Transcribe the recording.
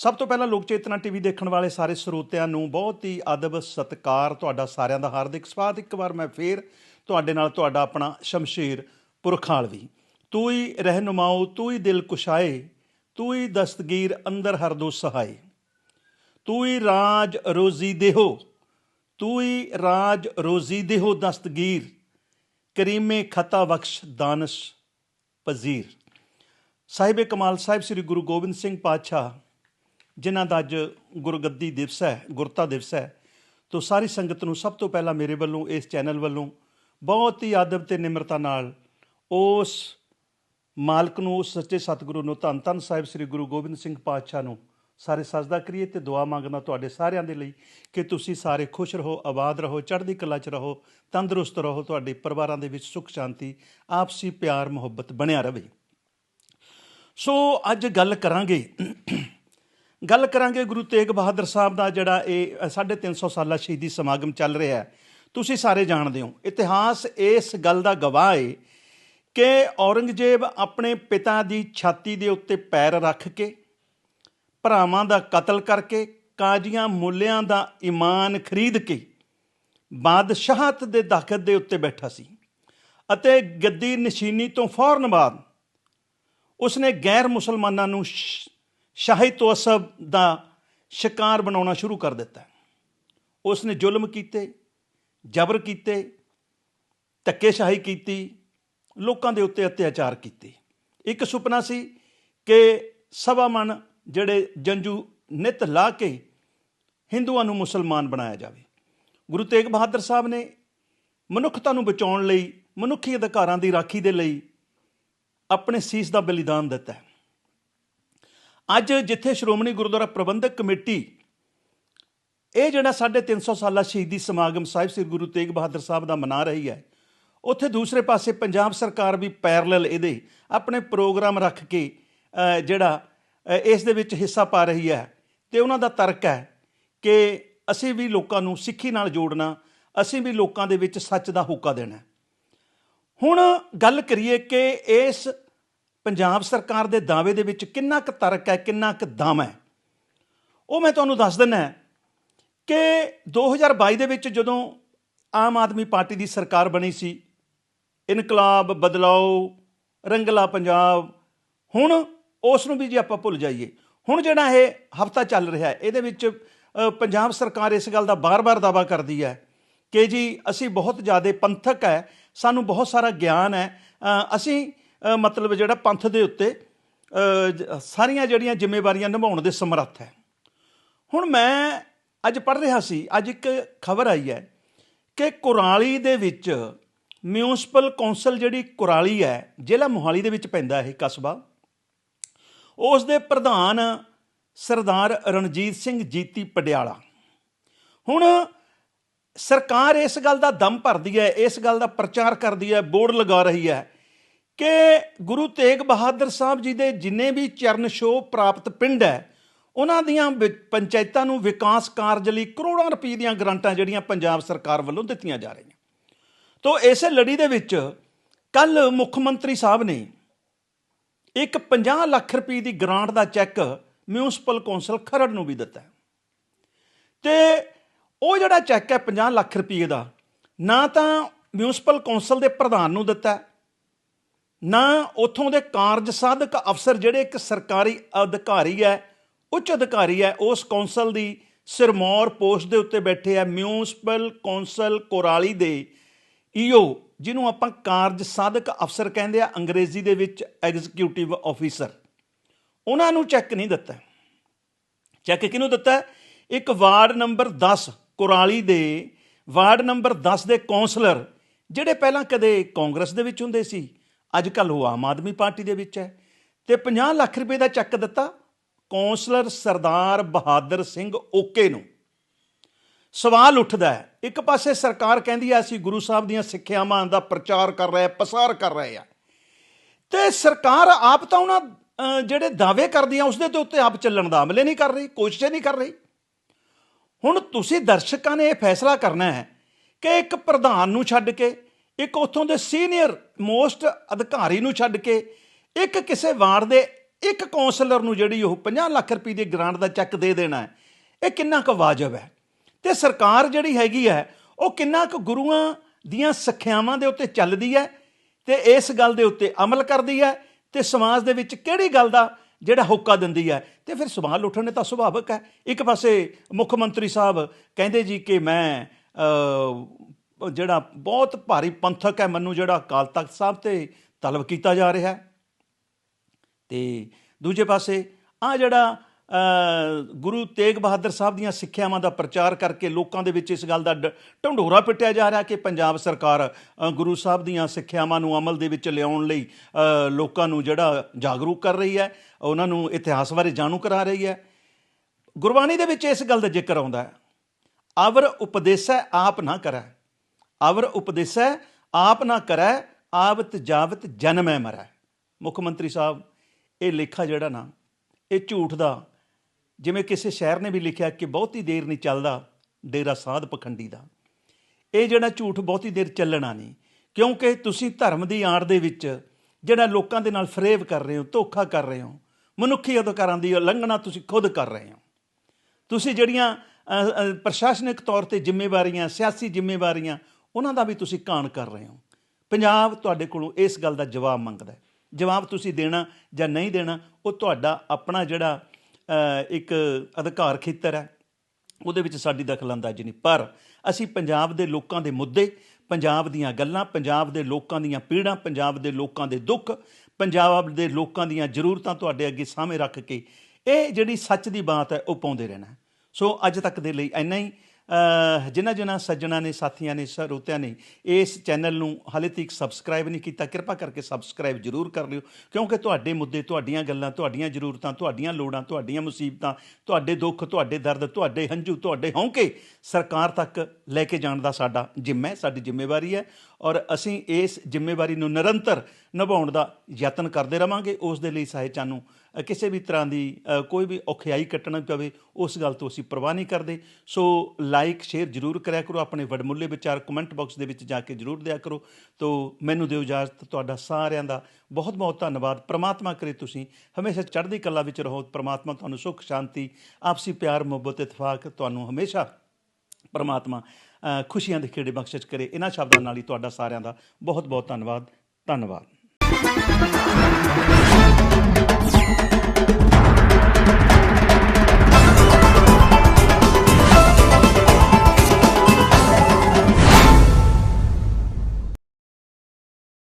ਸਭ ਤੋਂ ਪਹਿਲਾਂ ਲੋਕ ਚੇਤਨਾ ਟੀਵੀ ਦੇਖਣ ਵਾਲੇ ਸਾਰੇ ਸਰੋਤਿਆਂ ਨੂੰ ਬਹੁਤ ਹੀ ਅਦਬ ਸਤਿਕਾਰ ਤੁਹਾਡਾ ਸਾਰਿਆਂ ਦਾ ਹਾਰਦਿਕ ਸਵਾਗਤ। ਇੱਕ ਵਾਰ ਮੈਂ ਫੇਰ ਤੁਹਾਡੇ ਨਾਲ ਤੁਹਾਡਾ ਆਪਣਾ ਸ਼ਮਸ਼ੀਰ ਪੁਰਖਾਲਵੀ। ਤੂੰ ਹੀ ਰਹਿਨੁਮਾਓ, ਤੂੰ ਹੀ ਦਿਲ ਕੁਸ਼ਾਏ, ਤੂੰ ਹੀ ਦਸਤਗੀਰ ਅੰਦਰ ਹਰਦੋ ਸਹਾਏ। ਤੂੰ ਹੀ ਰਾਜ ਰੋਜ਼ੀ ਦੇਹੋ, ਤੂੰ ਹੀ ਰਾਜ ਰੋਜ਼ੀ ਦੇਹੋ ਦਸਤਗੀਰ, ਕਰੀਮੇ ਖਤਾ ਬਖਸ਼ ਦਾਨਸ਼ ਪਜ਼ੀਰ। ਸਾਹਿਬੇ ਕਮਾਲ ਸਾਹਿਬ, ਸ੍ਰੀ ਗੁਰੂ ਗੋਬਿੰਦ ਸਿੰਘ ਪਾਤਸ਼ਾਹ ਜਿਨ੍ਹਾਂ ਦਾ ਅੱਜ ਗੁਰਗੱਦੀ ਦਿਵਸ ਹੈ, ਗੁਰਤਾ ਦਿਵਸ ਹੈ, ਤੋਂ ਸਾਰੀ ਸੰਗਤ ਨੂੰ ਸਭ ਤੋਂ ਪਹਿਲਾਂ ਮੇਰੇ ਵੱਲੋਂ, ਇਸ ਚੈਨਲ ਵੱਲੋਂ ਬਹੁਤ ਹੀ ਆਦਬ ਤੇ ਨਿਮਰਤਾ ਨਾਲ ਉਸ ਮਾਲਕ ਨੂੰ, ਉਸ ਸੱਚੇ ਸਤਿਗੁਰੂ ਨੂੰ ਧੰਨ ਧੰਨ ਸਾਹਿਬ ਸ੍ਰੀ ਗੁਰੂ ਗੋਬਿੰਦ ਸਿੰਘ ਪਾਤਸ਼ਾਹ ਨੂੰ ਸਾਰੇ ਸਜਦਾ ਕਰੀਏ ਤੇ ਦੁਆ ਮੰਗਣਾ ਤੁਹਾਡੇ ਸਾਰਿਆਂ ਦੇ ਲਈ ਕਿ ਤੁਸੀਂ ਸਾਰੇ ਖੁਸ਼ ਰਹੋ, ਆਬਾਦ ਰਹੋ, ਚੜ੍ਹਦੀ ਕਲਾ 'ਚ ਰਹੋ, ਤੰਦਰੁਸਤ ਰਹੋ, ਤੁਹਾਡੇ ਪਰਿਵਾਰਾਂ ਦੇ ਵਿੱਚ ਸੁੱਖ, ਸ਼ਾਂਤੀ, ਆਪਸੀ ਪਿਆਰ, ਮੁਹੱਬਤ ਬਣਿਆ ਰਹੇ। ਸੋ ਅੱਜ ਗੱਲ ਕਰਾਂਗੇ ਗੱਲ ਕਰਾਂਗੇ ਗੁਰੂ ਤੇਗ ਬਹਾਦਰ ਸਾਹਿਬ ਦਾ ਜਿਹੜਾ ਇਹ 350 ਸਾਲਾ ਸ਼ਹੀਦੀ ਸਮਾਗਮ ਚੱਲ ਰਿਹਾ ਹੈ। ਤੁਸੀਂ ਸਾਰੇ ਜਾਣਦੇ ਹੋ, ਇਤਿਹਾਸ ਇਸ ਗੱਲ ਦਾ ਗਵਾਹ ਹੈ ਕਿ ਔਰੰਗਜ਼ੇਬ ਆਪਣੇ ਪਿਤਾ ਦੀ ਛਾਤੀ ਦੇ ਉੱਤੇ ਪੈਰ ਰੱਖ ਕੇ, ਭਰਾਵਾਂ ਦਾ ਕਤਲ ਕਰਕੇ, ਕਾਜ਼ੀਆਂ ਮੁੱਲਿਆਂ ਦਾ ਈਮਾਨ ਖਰੀਦ ਕੇ ਬਾਦਸ਼ਾਹਤ ਦੇ ਦਖਤ ਦੇ ਉੱਤੇ ਬੈਠਾ ਸੀ ਅਤੇ ਗੱਦੀ ਨਸ਼ੀਨੀ ਤੋਂ ਫੌਰਨ ਬਾਅਦ ਉਸਨੇ ਗੈਰ ਮੁਸਲਮਾਨਾਂ ਨੂੰ ਸ਼- ਸ਼ਾਹੀ ਤਵਸਬ ਦਾ ਸ਼ਿਕਾਰ ਬਣਾਉਣਾ ਸ਼ੁਰੂ ਕਰ ਦਿੱਤਾ। ਉਸਨੇ ਜ਼ੁਲਮ ਕੀਤੇ, ਜ਼ਬਰ ਕੀਤੇ, ਧੱਕੇਸ਼ਾਹੀ ਕੀਤੀ, ਲੋਕਾਂ ਦੇ ਉੱਤੇ ਅਤਿਆਚਾਰ ਕੀਤੇ। ਇੱਕ ਸੁਪਨਾ ਸੀ ਕਿ ਸਵਾ ਮਨ ਜਿਹੜੇ ਜੰਜੂ ਨਿਤ ਲਾ ਕੇ ਹਿੰਦੂਆਂ ਨੂੰ ਮੁਸਲਮਾਨ ਬਣਾਇਆ ਜਾਵੇ। ਗੁਰੂ ਤੇਗ ਬਹਾਦਰ ਸਾਹਿਬ ਨੇ ਮਨੁੱਖਤਾ ਨੂੰ ਬਚਾਉਣ ਲਈ, ਮਨੁੱਖੀ ਅਧਿਕਾਰਾਂ ਦੀ ਰਾਖੀ ਦੇ ਲਈ ਆਪਣੇ ਸੀਸ ਦਾ ਬਲੀਦਾਨ ਦਿੱਤਾ ਹੈ। ਅੱਜ ਜਿੱਥੇ ਸ਼੍ਰੋਮਣੀ ਗੁਰਦੁਆਰਾ ਪ੍ਰਬੰਧਕ ਕਮੇਟੀ, ਇਹ ਜਿਹੜਾ 350 ਸਾਲਾ ਸ਼ਹੀਦੀ ਸਮਾਗਮ ਸਾਹਿਬ ਸ੍ਰੀ ਗੁਰੂ ਤੇਗ ਬਹਾਦਰ ਸਾਹਿਬ ਦਾ ਮਨਾ ਰਹੀ ਹੈ, ਉੱਥੇ ਦੂਸਰੇ ਪਾਸੇ ਪੰਜਾਬ ਸਰਕਾਰ ਵੀ ਪੈਰਲਲ ਇਹਦੇ ਆਪਣੇ ਪ੍ਰੋਗਰਾਮ ਰੱਖ ਕੇ ਜਿਹੜਾ ਇਸ ਦੇ ਵਿੱਚ ਹਿੱਸਾ ਪਾ ਰਹੀ ਹੈ। ਤੇ ਉਹਨਾਂ ਦਾ ਤਰਕ ਹੈ ਕਿ ਅਸੀਂ ਵੀ ਲੋਕਾਂ ਨੂੰ ਸਿੱਖੀ ਨਾਲ ਜੋੜਨਾ, ਅਸੀਂ ਵੀ ਲੋਕਾਂ ਦੇ ਵਿੱਚ ਸੱਚ ਦਾ ਹੋਕਾ ਦੇਣਾ। ਹੁਣ ਗੱਲ ਕਰੀਏ ਕਿ ਇਸ ਪੰਜਾਬ ਸਰਕਾਰ ਦੇ ਦਾਅਵੇ ਦੇ ਵਿੱਚ ਕਿੰਨਾ ਕੁ ਤਰਕ ਹੈ, ਕਿੰਨਾ ਕੁ ਦਮ ਹੈ? ਉਹ ਮੈਂ ਤੁਹਾਨੂੰ ਦੱਸ ਦਿੰਦਾ ਕਿ 2022 ਦੇ ਵਿੱਚ ਜਦੋਂ ਆਮ ਆਦਮੀ ਪਾਰਟੀ ਦੀ ਸਰਕਾਰ ਬਣੀ ਸੀ, ਇਨਕਲਾਬ, ਬਦਲਾਓ, ਰੰਗਲਾ ਪੰਜਾਬ, ਹੁਣ ਉਸ ਨੂੰ ਵੀ ਜੇ ਆਪਾਂ ਭੁੱਲ ਜਾਈਏ, ਹੁਣ ਜਿਹੜਾ ਇਹ ਹਫਤਾ ਚੱਲ ਰਿਹਾ ਹੈ, ਇਹਦੇ ਵਿੱਚ ਪੰਜਾਬ ਸਰਕਾਰ ਇਸ ਗੱਲ ਦਾ ਬਾਰ-ਬਾਰ ਦਾਵਾ ਕਰਦੀ ਹੈ ਕਿ ਜੀ, ਅਸੀਂ ਬਹੁਤ ਜ਼ਿਆਦਾ ਪੰਥਕ ਹੈ, ਸਾਨੂੰ ਬਹੁਤ ਸਾਰਾ ਗਿਆਨ ਹੈ ਅਸੀਂ ਮਤਲਬ ਜਿਹੜਾ ਪੰਥ ਦੇ ਉੱਤੇ ਸਾਰੀਆਂ ਜਿਹੜੀਆਂ ਜ਼ਿੰਮੇਵਾਰੀਆਂ ਨਿਭਾਉਣ ਦੇ ਸਮਰੱਥ ਹੈ। ਹੁਣ ਮੈਂ ਅੱਜ ਪੜ੍ਹ ਰਿਹਾ ਸੀ, ਅੱਜ ਇੱਕ ਖਬਰ ਆਈ ਹੈ ਕਿ ਕੁਰਾਲੀ ਦੇ ਵਿੱਚ ਮਿਊਨਿਸਪਲ ਕੌਂਸਲ ਜਿਹੜੀ ਕੁਰਾਲੀ ਹੈ, ਜ਼ਿਲ੍ਹਾ ਮੋਹਾਲੀ ਦੇ ਵਿੱਚ ਪੈਂਦਾ ਇਹ ਕਸਬਾ। ਉਸ ਦੇ ਪ੍ਰਧਾਨ ਸਰਦਾਰ ਰਣਜੀਤ ਸਿੰਘ ਜੀਤੀ ਪਟਿਆਲਾ। ਹੁਣ ਸਰਕਾਰ ਇਸ ਗੱਲ ਦਾ ਦਮ ਭਰਦੀ ਹੈ, ਇਸ ਗੱਲ ਦਾ ਪ੍ਰਚਾਰ ਕਰਦੀ ਹੈ, ਬੋਰਡ ਲਗਾ ਰਹੀ ਹੈ ਕਿ ਗੁਰੂ ਤੇਗ ਬਹਾਦਰ ਸਾਹਿਬ ਜੀ ਦੇ ਜਿੰਨੇ ਵੀ ਚਰਨ ਛੋਹ ਪ੍ਰਾਪਤ ਪਿੰਡ ਹੈ, ਉਹਨਾਂ ਦੀਆਂ ਵਿ- ਪੰਚਾਇਤਾਂ ਨੂੰ ਵਿਕਾਸ ਕਾਰਜ ਲਈ ਕਰੋੜਾਂ ਰੁਪਏ ਦੀਆਂ ਗ੍ਰਾਂਟਾਂ ਜਿਹੜੀਆਂ ਪੰਜਾਬ ਸਰਕਾਰ ਵੱਲੋਂ ਦਿੱਤੀਆਂ ਜਾ ਰਹੀਆਂ ਤੋਂ ਇਸੇ ਲੜੀ ਦੇ ਵਿੱਚ ਕੱਲ ਮੁੱਖ ਮੰਤਰੀ ਸਾਹਿਬ ਨੇ ਇੱਕ 50 ਲੱਖ ਰੁਪਏ ਦੀ ਗ੍ਰਾਂਟ ਦਾ ਚੈੱਕ ਮਿਊਨਿਸਪਲ ਕੌਂਸਲ ਖਰੜ ਨੂੰ ਵੀ ਦਿੱਤਾ ਹੈ। ਤੇ ਉਹ ਜਿਹੜਾ ਚੈੱਕ ਹੈ 50 ਲੱਖ ਰੁਪਏ ਦਾ, ਨਾ ਤਾਂ ਮਿਊਨਿਸਪਲ ਕੌਂਸਲ ਦੇ ਪ੍ਰਧਾਨ ਨੂੰ ਦਿੱਤਾ ਨਾ ਉਥੋਂ ਦੇ ਕਾਰਜ ਸਾਧਕ ਅਫਸਰ ਜਿਹੜੇ ਇੱਕ ਸਰਕਾਰੀ ਅਧਿਕਾਰੀ ਹੈ, ਉੱਚ ਅਧਿਕਾਰੀ ਹੈ, ਉਸ ਕੌਂਸਲ ਦੀ ਸਿਰਮੌਰ ਪੋਸਟ ਦੇ ਉੱਤੇ ਬੈਠੇ ਹੈ ਮਿਊਨਿਸਪਲ ਕੌਂਸਲ ਕੋਰਾਲੀ ਦੇ ਈਓ ਜਿਹਨੂੰ ਆਪਾਂ ਕਾਰਜ ਸਾਧਕ ਅਫਸਰ ਕਹਿੰਦੇ ਆ, ਅੰਗਰੇਜ਼ੀ ਦੇ ਵਿੱਚ ਐਗਜ਼ੀਕਿਊਟਿਵ ਆਫੀਸਰ ਉਹਨਾਂ ਨੂੰ ਚੈੱਕ ਨਹੀਂ ਦਿੱਤਾ। ਚੈੱਕ ਕਿਹਨੂੰ ਦਿੱਤਾ? ਇੱਕ ਵਾਰਡ ਨੰਬਰ 10 ਕੁਰਾਲੀ ਦੇ, ਵਾਰਡ ਨੰਬਰ 10 ਦੇ ਕਾਉਂਸਲਰ ਜਿਹੜੇ ਪਹਿਲਾਂ ਕਦੇ ਕਾਂਗਰਸ ਦੇ ਵਿੱਚ ਹੁੰਦੇ ਸੀ ਅੱਜ ਕੱਲ ਉਹ ਆਮ ਆਦਮੀ ਪਾਰਟੀ ਦੇ ਵਿੱਚ ਹੈ। ਤੇ 50 ਲੱਖ ਰੁਪਏ ਦਾ ਚੱਕ ਦਿੱਤਾ ਕੌਂਸਲਰ ਸਰਦਾਰ ਬਹਾਦਰ ਸਿੰਘ ਓਕੇ ਨੂੰ। ਸਵਾਲ ਉੱਠਦਾ ਹੈ। ਇੱਕ ਪਾਸੇ ਸਰਕਾਰ ਕਹਿੰਦੀ ਹੈ ਅਸੀਂ ਗੁਰੂ ਸਾਹਿਬ ਦੀਆਂ ਸਿੱਖਿਆਵਾਂ ਦਾ ਪ੍ਰਚਾਰ ਕਰ ਰਹੇ ਹਾਂ ਪਸਾਰ ਕਰ ਰਹੇ ਹਾਂ ਤੇ ਸਰਕਾਰ ਆਪ ਤਾਂ ਉਹਨਾਂ ਜਿਹੜੇ ਦਾਅਵੇ ਕਰਦੀ ਆ, ਉਸਦੇ ਦੇ ਉੱਤੇ ਆਪ ਚੱਲਣ ਦਾ ਅਮਲੇ ਨਹੀਂ ਕਰ ਰਹੀ, ਕੋਸ਼ਿਸ਼ ਨਹੀਂ ਕਰ ਰਹੀ। ਹੁਣ ਤੁਸੀਂ ਦਰਸ਼ਕਾਂ ਨੇ ਇਹ ਫੈਸਲਾ ਕਰਨਾ ਹੈ ਕਿ ਇੱਕ ਪ੍ਰਧਾਨ ਨੂੰ ਛੱਡ ਕੇ ਇੱਕ ਉੱਥੋਂ ਦੇ ਸੀਨੀਅਰ ਮੋਸਟ ਅਧਿਕਾਰੀ ਨੂੰ ਛੱਡ ਕੇ ਇੱਕ ਕਿਸੇ ਵਾਰਡ ਦੇ ਇੱਕ ਕਾਉਂਸਲਰ ਨੂੰ ਜਿਹੜੀ ਉਹ 50 ਲੱਖ ਰੁਪਏ ਦੀ ਗ੍ਰਾਂਟ ਦਾ ਚੈੱਕ ਦੇ ਦੇਣਾ ਹੈ, ਇਹ ਕਿੰਨਾ ਕੁ ਵਾਜਬ ਹੈ? ਤੇ ਸਰਕਾਰ ਜਿਹੜੀ ਹੈਗੀ ਹੈ, ਉਹ ਕਿੰਨਾ ਕੁ ਗੁਰੂਆਂ ਦੀਆਂ ਸਿੱਖਿਆਵਾਂ ਦੇ ਉੱਤੇ ਚੱਲਦੀ ਹੈ ਤੇ ਇਸ ਗੱਲ ਦੇ ਉੱਤੇ ਅਮਲ ਕਰਦੀ ਹੈ ਤੇ ਸਮਾਜ ਦੇ ਵਿੱਚ ਕਿਹੜੀ ਗੱਲ ਦਾ ਜਿਹੜਾ ਹੋਕਾ ਦਿੰਦੀ ਹੈ? ਤੇ ਫਿਰ ਸਵਾਲ ਉੱਠਣੇ ਤਾਂ ਸੁਭਾਵਿਕ ਹੈ। ਇੱਕ ਪਾਸੇ ਮੁੱਖ ਮੰਤਰੀ ਸਾਹਿਬ ਕਹਿੰਦੇ ਜੀ ਕਿ ਮੈਂ ਜਿਹੜਾ ਬਹੁਤ ਭਾਰੀ ਪੰਥਕ ਹੈ, ਮੈਨੂੰ ਜਿਹੜਾ ਅਕਾਲ ਤਖਤ ਸਾਹਿਬ ਤੇ ਤਲਬ ਕੀਤਾ ਜਾ ਰਿਹਾ ਹੈ। ਤੇ ਦੂਜੇ ਪਾਸੇ ਆ ਜਿਹੜਾ ਗੁਰੂ ਤੇਗ ਬਹਾਦਰ ਸਾਹਿਬ ਦੀਆਂ ਸਿੱਖਿਆਵਾਂ ਦਾ ਪ੍ਰਚਾਰ ਕਰਕੇ ਲੋਕਾਂ ਦੇ ਵਿੱਚ ਇਸ ਗੱਲ ਦਾ ਡ- ਢੰਡੋਰਾ ਪਿੱਟਿਆ ਜਾ ਰਿਹਾ ਕਿ ਪੰਜਾਬ ਸਰਕਾਰ ਗੁਰੂ ਸਾਹਿਬ ਦੀਆਂ ਸਿੱਖਿਆਵਾਂ ਨੂੰ ਅਮਲ ਦੇ ਵਿੱਚ ਲਿਆਉਣ ਲਈ ਲੋਕਾਂ ਨੂੰ ਜਿਹੜਾ ਜਾਗਰੂਕ ਕਰ ਰਹੀ ਹੈ, ਉਹਨਾਂ ਨੂੰ ਇਤਿਹਾਸ ਬਾਰੇ ਜਾਣੂ ਕਰਾ ਰਹੀ ਹੈ। ਗੁਰਬਾਣੀ ਦੇ ਵਿੱਚ ਇਸ ਗੱਲ ਦਾ ਜ਼ਿਕਰ ਆਉਂਦਾ ਹੈ। ਅਵਰ ਉਪਦੇਸੈ ਆਪ ਨਾ ਕਰੈ। ਅਵਰ ਉਪਦੇਸੈ, ਆਪ ਨਾ ਕਰੈ, ਆਵਤ ਜਾਵਤ ਜਨਮੈ ਮਰੈ। ਮੁੱਖ ਮੰਤਰੀ ਸਾਹਿਬ, ਇਹ ਲੇਖਾ ਜਿਹੜਾ ਨਾ, ਇਹ ਝੂਠ ਦਾ, ਜਿਵੇਂ ਕਿਸੇ ਸ਼ਾਇਰ ਨੇ ਵੀ ਲਿਖਿਆ ਕਿ ਬਹੁਤੀ ਦੇਰ ਨਹੀਂ ਚੱਲਦਾ ਡੇਰਾ ਸਾਧ ਪਖੰਡੀ ਦਾ। ਇਹ ਜਿਹੜਾ ਝੂਠ ਬਹੁਤੀ ਦੇਰ ਚੱਲਣਾ ਨਹੀਂ, ਕਿਉਂਕਿ ਤੁਸੀਂ ਧਰਮ ਦੀ ਆੜ ਦੇ ਵਿੱਚ ਜਿਹੜਾ ਲੋਕਾਂ ਦੇ ਨਾਲ ਫਰੇਬ ਕਰ ਰਹੇ ਹੋ, ਧੋਖਾ ਕਰ ਰਹੇ ਹੋ, ਮਨੁੱਖੀ ਅਧਿਕਾਰਾਂ ਦੀ ਉਲੰਘਣਾ ਤੁਸੀਂ ਖੁਦ ਕਰ ਰਹੇ ਹੋ। ਤੁਸੀਂ ਜਿਹੜੀਆਂ ਪ੍ਰਸ਼ਾਸਨਿਕ ਤੌਰ ਤੇ ਜ਼ਿੰਮੇਵਾਰੀਆਂ, ਸਿਆਸੀ ਜ਼ਿੰਮੇਵਾਰੀਆਂ ਉਹਨਾਂ ਦਾ ਵੀ ਤੁਸੀਂ ਕਾਣ ਕਰ ਰਹੇ ਹੋ। ਪੰਜਾਬ ਤੁਹਾਡੇ ਕੋਲੋਂ ਇਸ ਗੱਲ ਦਾ ਜਵਾਬ ਮੰਗਦਾ ਹੈ। ਜਵਾਬ ਤੁਸੀਂ ਦੇਣਾ ਜਾਂ ਨਹੀਂ ਦੇਣਾ, ਉਹ ਤੁਹਾਡਾ ਆਪਣਾ ਜਿਹੜਾ ਇੱਕ ਅਧਿਕਾਰ ਖੇਤਰ ਹੈ, ਉਹਦੇ ਵਿੱਚ ਸਾਡੀ ਦਖਲਅੰਦਾਜ਼ੀ ਨਹੀਂ। ਪਰ ਅਸੀਂ ਪੰਜਾਬ ਦੇ ਲੋਕਾਂ ਦੇ ਮੁੱਦੇ, ਪੰਜਾਬ ਦੀਆਂ ਗੱਲਾਂ, ਪੰਜਾਬ ਦੇ ਲੋਕਾਂ ਦੀਆਂ ਪੀੜਾਂ, ਪੰਜਾਬ ਦੇ ਲੋਕਾਂ ਦੇ ਦੁੱਖ, ਪੰਜਾਬ ਦੇ ਲੋਕਾਂ ਦੀਆਂ ਜ਼ਰੂਰਤਾਂ ਤੁਹਾਡੇ ਅੱਗੇ ਸਾਹਮਣੇ ਰੱਖ ਕੇ ਇਹ ਜਿਹੜੀ ਸੱਚ ਦੀ ਬਾਤ ਹੈ, ਉਹ ਪਾਉਂਦੇ ਰਹਿਣਾ ਸੋ ਅੱਜ ਤੱਕ ਦੇ ਲਈ ਇੰਨਾ ਹੀ। ਜਿਨ੍ਹਾਂ ਜਿਨ੍ਹਾਂ ਸੱਜਣਾ ਨੇ, ਸਾਥੀਆਂ ਨੇ ਸਰੋਤਿਆਂ ਨੇ ਇਸ ਚੈਨਲ ਨੂੰ ਹਾਲੇ ਤੱਕ ਸਬਸਕ੍ਰਾਈਬ ਨਹੀਂ ਕੀਤਾ, ਕਿਰਪਾ ਕਰਕੇ ਸਬਸਕ੍ਰਾਈਬ ਜ਼ਰੂਰ ਕਰ ਲਿਓ। ਕਿਉਂਕਿ ਤੁਹਾਡੇ ਮੁੱਦੇ, ਤੁਹਾਡੀਆਂ ਗੱਲਾਂ, ਤੁਹਾਡੀਆਂ ਜ਼ਰੂਰਤਾਂ, ਤੁਹਾਡੀਆਂ ਲੋੜਾਂ, ਤੁਹਾਡੀਆਂ ਮੁਸੀਬਤਾਂ, ਤੁਹਾਡੇ ਦੁੱਖ, ਤੁਹਾਡੇ ਦਰਦ, ਤੁਹਾਡੇ ਹੰਝੂ, ਤੁਹਾਡੇ ਹੌਂਕੇ ਸਰਕਾਰ ਤੱਕ ਲੈ ਕੇ ਜਾਣ ਦਾ ਸਾਡਾ ਜਿੰਮਾ ਹੈ, ਸਾਡੀ ਜ਼ਿੰਮੇਵਾਰੀ ਹੈ। ਔਰ ਅਸੀਂ ਇਸ ਜ਼ਿੰਮੇਵਾਰੀ ਨੂੰ ਨਿਰੰਤਰ ਨਿਭਾਉਣ ਦਾ ਯਤਨ ਕਰਦੇ ਰਵਾਂਗੇ। ਉਸ ਦੇ ਲਈ ਸਾਹਿਬਾਂ ਨੂੰ ਕਿਸੇ ਵੀ ਤਰ੍ਹਾਂ ਦੀ ਕੋਈ ਵੀ ਔਖਿਆਈ ਕੱਟਣਾ ਪਵੇ ਉਸ ਗੱਲ ਤੋਂ ਅਸੀਂ ਪਰਵਾਹ ਨਹੀਂ ਕਰਦੇ। ਸੋ ਲਾਈਕ ਸ਼ੇਅਰ ਜ਼ਰੂਰ ਕਰਿਆ ਕਰੋ। ਆਪਣੇ ਵਡਮੁੱਲੇ ਵਿਚਾਰ ਕਮੈਂਟ ਬਾਕਸ ਦੇ ਵਿੱਚ ਜਾ ਕੇ ਜ਼ਰੂਰ ਦਿਆ ਕਰੋ। ਤੋ ਮੈਨੂੰ ਦਿਓ ਇਜਾਜ਼ਤ। ਤੁਹਾਡਾ ਸਾਰਿਆਂ ਦਾ ਬਹੁਤ ਬਹੁਤ ਧੰਨਵਾਦ। ਪ੍ਰਮਾਤਮਾ ਕਰੇ ਤੁਸੀਂ ਹਮੇਸ਼ਾ ਚੜ੍ਹਦੀ ਕਲਾ ਵਿੱਚ ਰਹੋ। ਪ੍ਰਮਾਤਮਾ ਤੁਹਾਨੂੰ ਸੁੱਖ, ਸ਼ਾਂਤੀ, ਆਪਸੀ ਪਿਆਰ, ਮੁਹੱਬਤ ਇਤਫਾਕ ਤੁਹਾਨੂੰ ਹਮੇਸ਼ਾ ਪਰਮਾਤਮਾ ਖੁਸ਼ੀਆਂ ਦੇ ਖੇੜੇ ਬਖਸ਼ਿਸ਼ ਕਰੇ। ਇਹਨਾਂ ਸ਼ਬਦਾਂ ਨਾਲ ਹੀ ਤੁਹਾਡਾ ਸਾਰਿਆਂ ਦਾ ਬਹੁਤ ਬਹੁਤ ਧੰਨਵਾਦ। ਧੰਨਵਾਦ।